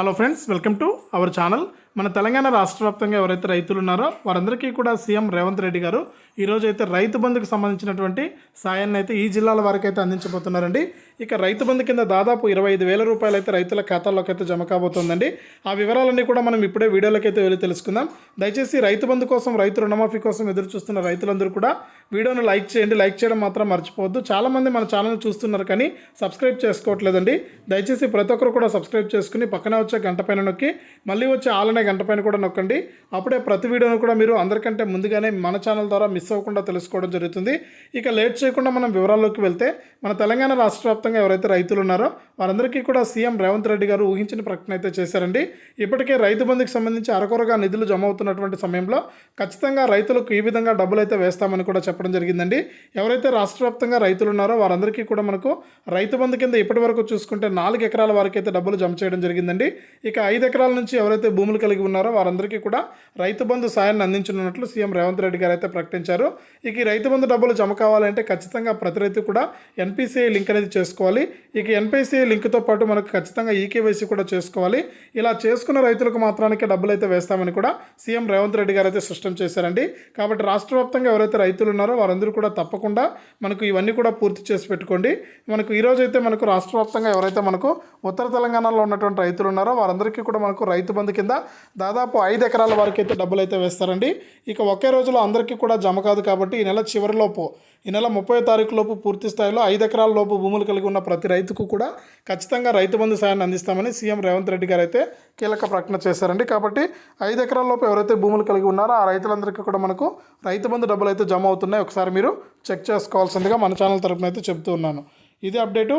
Hello friends welcome to our channel మన తెలంగాణ రాష్ట్ర వ్యాప్తంగా ఎవరైతే రైతులు ఉన్నారో వారందరికీ కూడా సీఎం రేవంత్ రెడ్డి గారు ఈరోజు అయితే రైతు బంధుకు సంబంధించినటువంటి సాయాన్ని అయితే ఈ జిల్లాల వారికి అయితే అందించబోతున్నారండి. ఇక రైతు బంధు కింద దాదాపు ఇరవై ఐదు వేల రూపాయలు అయితే రైతుల ఖాతాల్లోకి అయితే జమ కాబోతోందండి. ఆ వివరాలన్నీ కూడా మనం ఇప్పుడే వీడియోలోకి అయితే వెళ్ళి తెలుసుకుందాం. దయచేసి రైతు బంధు కోసం రైతు రుణమాఫీ కోసం ఎదురు చూస్తున్న రైతులందరూ కూడా వీడియోను లైక్ చేయండి. లైక్ చేయడం మాత్రం మర్చిపోవద్దు. చాలామంది మన ఛానల్ చూస్తున్నారు కానీ సబ్స్క్రైబ్ చేసుకోవట్లేదండి. దయచేసి ప్రతి ఒక్కరు కూడా సబ్స్క్రైబ్ చేసుకుని పక్కన వచ్చే గంట పైన నొక్కి మళ్ళీ వచ్చే ఆలనే గంట పైన కూడా నొక్కండి. అప్పుడే ప్రతి వీడియోను కూడా మీరు అందరికంటే ముందుగానే మన ఛానల్ ద్వారా మిస్ అవ్వకుండా తెలుసుకోవడం జరుగుతుంది. ఇక లేట్ చేయకుండా మనం వివరాల్లోకి వెళ్తే మన తెలంగాణ రాష్ట్ర వ్యాప్తంగా ఎవరైతే రైతులు ఉన్నారో వారందరికీ కూడా సీఎం రేవంత్ రెడ్డి గారు ఊహించిన ప్రకటన అయితే చేశారండి. ఇప్పటికే రైతు బంధుకి సంబంధించి అరకొరగా నిధులు జమ అవుతున్నటువంటి సమయంలో ఖచ్చితంగా రైతులకు ఈ విధంగా డబ్బులు అయితే వేస్తామని కూడా చెప్పడం జరిగిందండి. ఎవరైతే రాష్ట్ర వ్యాప్తంగా రైతులు ఉన్నారో వారందరికీ కూడా మనకు రైతు బంధు కింద ఇప్పటి వరకు చూసుకుంటే నాలుగు ఎకరాల వారికి అయితే డబ్బులు జమ చేయడం జరిగిందండి. ఇక ఐదు ఎకరాల నుంచి ఎవరైతే భూములు కలిగి ఉన్నారో వారందరికీ కూడా రైతు బంధు సాయాన్ని అందించనున్నట్లు సీఎం రేవంత్ రెడ్డి గారు అయితే ప్రకటించారు. ఇక ఈ రైతు బంధు డబ్బులు జమ కావాలంటే ఖచ్చితంగా ప్రతి రైతు కూడా ఎన్పిసిఐ లింక్ అనేది చేసుకోవాలి. ఇక ఎన్పిసిఐ లింక్తో పాటు మనకు ఖచ్చితంగా ఈకేవైసీ కూడా చేసుకోవాలి. ఇలా చేసుకున్న రైతులకు మాత్రానికి డబ్బులు అయితే వేస్తామని కూడా సీఎం రేవంత్ రెడ్డి గారు అయితే స్పష్టం చేశారండి. కాబట్టి రాష్ట్ర వ్యాప్తంగా ఎవరైతే రైతులు ఉన్నారో వారందరూ కూడా తప్పకుండా మనకు ఇవన్నీ కూడా పూర్తి చేసి పెట్టుకోండి. మనకు ఈ అయితే మనకు రాష్ట్ర వ్యాప్తంగా ఎవరైతే మనకు ఉత్తర తెలంగాణలో ఉన్నటువంటి రైతులు ఉన్నారో వారందరికీ కూడా మనకు రైతు బంధు కింద దాదాపు ఐదు ఎకరాల వరకు అయితే డబ్బులు అయితే వేస్తారండి. ఇక ఒకే రోజులో అందరికీ కూడా జమ కాదు కాబట్టి ఈ నెల చివరిలోపు ఈ నెల ముప్పై తారీఖు లోపు పూర్తి స్థాయిలో ఐదు ఎకరాల లోపు భూములు కలిగి ఉన్న ప్రతి రైతుకు కూడా ఖచ్చితంగా రైతు బంధు సాయాన్ని అందిస్తామని సీఎం రేవంత్ రెడ్డి గారు అయితే కీలక ప్రకటన చేశారండి. కాబట్టి ఐదు ఎకరాల లోపు ఎవరైతే భూములు కలిగి ఉన్నారో ఆ రైతులందరికీ కూడా మనకు రైతు బంధు డబ్బులు అయితే జమ అవుతున్నాయి. ఒకసారి మీరు చెక్ చేసుకోవాల్సిందిగా మన ఛానల్ తరఫున అయితే చెప్తూ ఉన్నాను. ఇది అప్డేటు.